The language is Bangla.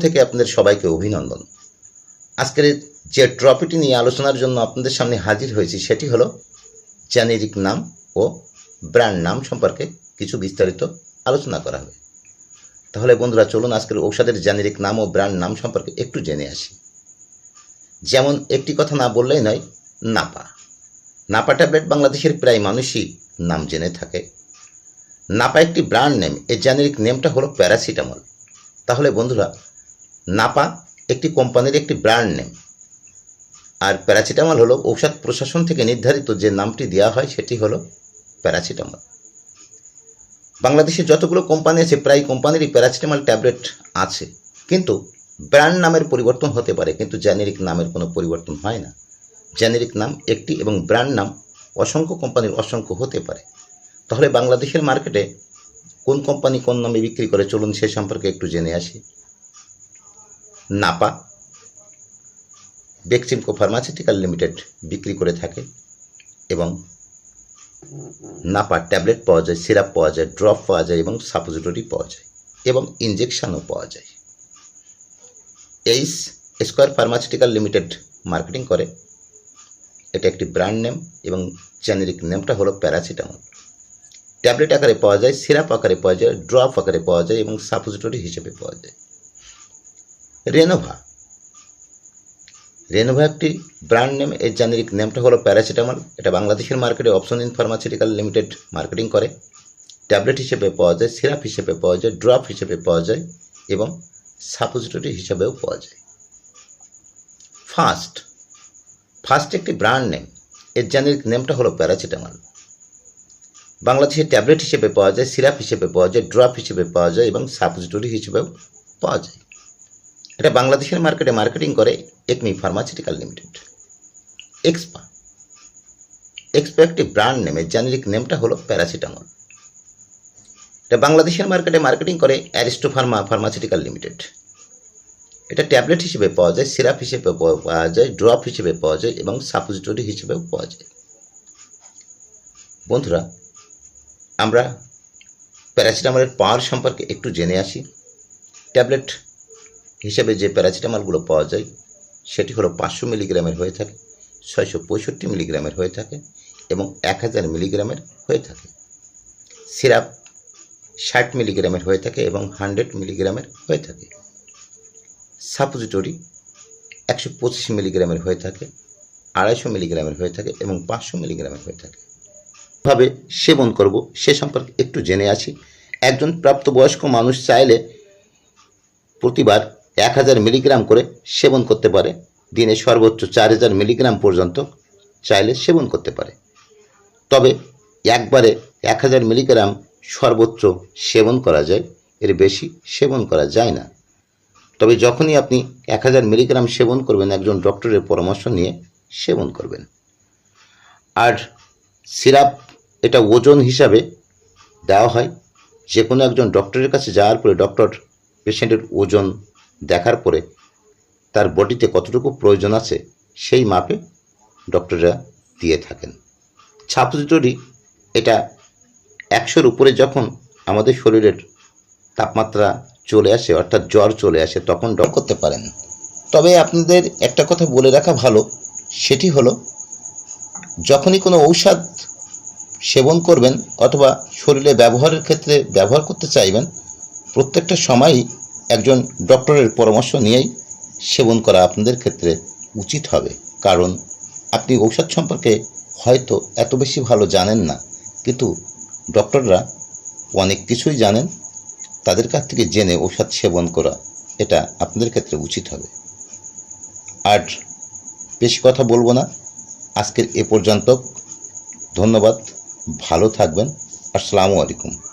থেকে আপনাদের সবাইকে অভিনন্দন। আজকের যে ট্রফিটি নিয়ে আলোচনার জন্য আপনাদের সামনে হাজির হয়েছি সেটি হলো জেনেরিক নাম ও ব্র্যান্ড নাম সম্পর্কে কিছু বিস্তারিত আলোচনা করা হবে। তাহলে বন্ধুরা, চলুন আজকের ঔষধের জেনেরিক নাম ও ব্র্যান্ড নাম সম্পর্কে একটু জেনে আসি। যেমন একটি কথা না বললেই নয়, নাপা। নাপা ট্যাবলেট বাংলাদেশের প্রায় মানুষই নাম জেনে থাকে। নাপা একটি ব্র্যান্ড নেম, এর জেনেরিক নেমটা হলো প্যারাসিটামল। তাহলে বন্ধুরা নাপা একটি কোম্পানির একটি ব্র্যান্ড নেম আর প্যারাসিটামল হলো ঔষধ প্রশাসন থেকে নির্ধারিত যে নামটি দেওয়া হয় সেটি হলো প্যারাসিটামল বাংলাদেশে যতগুলো কোম্পানি আছে, প্রায় কোম্পানিরই প্যারাসিটামল ট্যাবলেট আছে। কিন্তু ব্র্যান্ড নামের পরিবর্তন হতে পারে, কিন্তু জেনেরিক নামের কোনো পরিবর্তন হয় না। জেনেরিক নাম একটি এবং ব্র্যান্ড নাম অসংখ্য কোম্পানির অসংখ্য হতে পারে। তাহলে বাংলাদেশের মার্কেটে কোন কোম্পানি কোন নামে বিক্রি করে, চলুন সে সম্পর্কে একটু জেনে আসি। নাপা। বেক্সিমকো ফার্মাসিউটিক্যাল লিমিটেড বিক্রি করে থাকে এবং নাপা ট্যাবলেট পাওয়া যায়, সিরাপ পাওয়া যায়, ড্রপ পাওয়া যায় এবং সাপোজিটরি পাওয়া যায় এবং ইনজেকশনও পাওয়া যায়। Ace Square pharmaceutical limited marketing করে। এটা একটি ব্র্যান্ড নেম এবং জেনেরিক নেমটা হলো প্যারাসিটামল। ট্যাবলেট আকারে পাওয়া যায়, সিরাপ আকারে পাওয়া যায়, ড্রপ আকারে পাওয়া যায় এবং সাপোজিটরি হিসেবে পাওয়া যায়। রেনোভা। রেনোভা একটি ব্র্যান্ড নেম, এর জেনেরিক নেমটা হলো প্যারাসিটামল। এটা বাংলাদেশের মার্কেটে option in pharmaceutical limited marketing করে। ট্যাবলেট হিসেবে পাওয়া যায়, সিরাপ হিসেবে পাওয়া যায়, ড্রপ হিসেবে পাওয়া যায় এবং সাপোজিটরি হিসেবেও পাওয়া যায়। ফার্স্ট ফার্স্ট একটি ব্র্যান্ড নেম, এর জেনেরিক নেমটা হলো প্যারাসিটামল। বাংলাদেশে ট্যাবলেট হিসেবে পাওয়া যায়, সিরাপ হিসেবে পাওয়া যায়, ড্রপ হিসেবে পাওয়া যায় এবং সাপোজিটরি হিসেবেও পাওয়া যায়। এটা বাংলাদেশের মার্কেটে মার্কেটিং করে Acme pharmaceutical limited. Xpa. Xpa একটি ব্র্যান্ড নেমের জেনেরিক নেমটা হলো প্যারাসিটামল। এটা বাংলাদেশের মার্কেটে মার্কেটিং করে অ্যারিস্টো ফার্মা, ফার্মাসিউটিক্যাল লিমিটেড। এটা ট্যাবলেট হিসেবে পাওয়া যায়, সিরাপ হিসেবে পাওয়া যায়, ড্রপ হিসেবে পাওয়া যায় এবং সাপোজিটরি হিসেবেও পাওয়া যায়। বন্ধুরা, আমরা প্যারাসিটামলের পাওয়ার সম্পর্কে একটু জেনে আসি। ট্যাবলেট হিসেবে যে প্যারাসিটামলগুলো পাওয়া যায়, সেটি হলো পাঁচশো মিলিগ্রামের হয়ে থাকে, ছয়শো পঁয়ষট্টি মিলিগ্রামের হয়ে থাকে এবং এক হাজার মিলিগ্রামের হয়ে থাকে। সিরাপ ষাট মিলিগ্রামের হয়ে থাকে এবং হান্ড্রেড মিলিগ্রামের হয়ে থাকে। সাপোজিটরি একশো পঁচিশ মিলিগ্রামের হয়ে থাকে, আড়াইশো মিলিগ্রামের হয়ে থাকে এবং পাঁচশো মিলিগ্রামের হয়ে থাকে। ভাবে সেবন করব, সে সম্পর্কে একটু জেনে আসি। একজন প্রাপ্তবয়স্ক মানুষ চাইলে প্রতিবার এক হাজার মিলিগ্রাম করে সেবন করতে পারে। দিনে সর্বোচ্চ চার হাজার মিলিগ্রাম পর্যন্ত চাইলে সেবন করতে পারে। তবে একবারে এক হাজার মিলিগ্রাম সর্বোচ্চ সেবন করা যায়, এর বেশি সেবন করা যায় না। তবে যখনই আপনি এক হাজার মিলিগ্রাম সেবন করবেন, একজন ডক্টরের পরামর্শ নিয়ে সেবন করবেন। আর সিরাপ এটা ওজন হিসাবে দেওয়া হয়। যে কোনো একজন ডক্টরের কাছে যাওয়ার পরে ডক্টর পেশেন্টের ওজন দেখার পরে তার বডিতে কতটুকু প্রয়োজন আছে সেই মাপে ডক্টররা দিয়ে থাকেন। ছাপোজিটরি এটা একশোর উপরে যখন আমাদের শরীরের তাপমাত্রা চলে আসে, অর্থাৎ জ্বর চলে আসে, তখন ডক করতে পারেন। তবে আপনাদের একটা কথা বলে রাখা ভালো, সেটি হলো যখনই কোনো ঔষধ সেবন করবেন অথবা শরীরে ব্যবহারের ক্ষেত্রে ব্যবহার করতে চাইবেন, প্রত্যেকটা সময়ই একজন ডক্টরের পরামর্শ নিয়েই সেবন করা আপনাদের ক্ষেত্রে উচিত হবে। কারণ আপনি ঔষধ সম্পর্কে হয়তো এত বেশি ভালো জানেন না, কিন্তু ডক্টররা অনেক কিছুই জানেন। তাদের কাছ থেকে জেনে ঔষধ সেবন করা এটা আপনাদের ক্ষেত্রে উচিত হবে। আর বেশি কথা বলব না। আজকের এ পর্যন্ত। ধন্যবাদ। ভালো থাকবেন। আসসালামু আলাইকুম।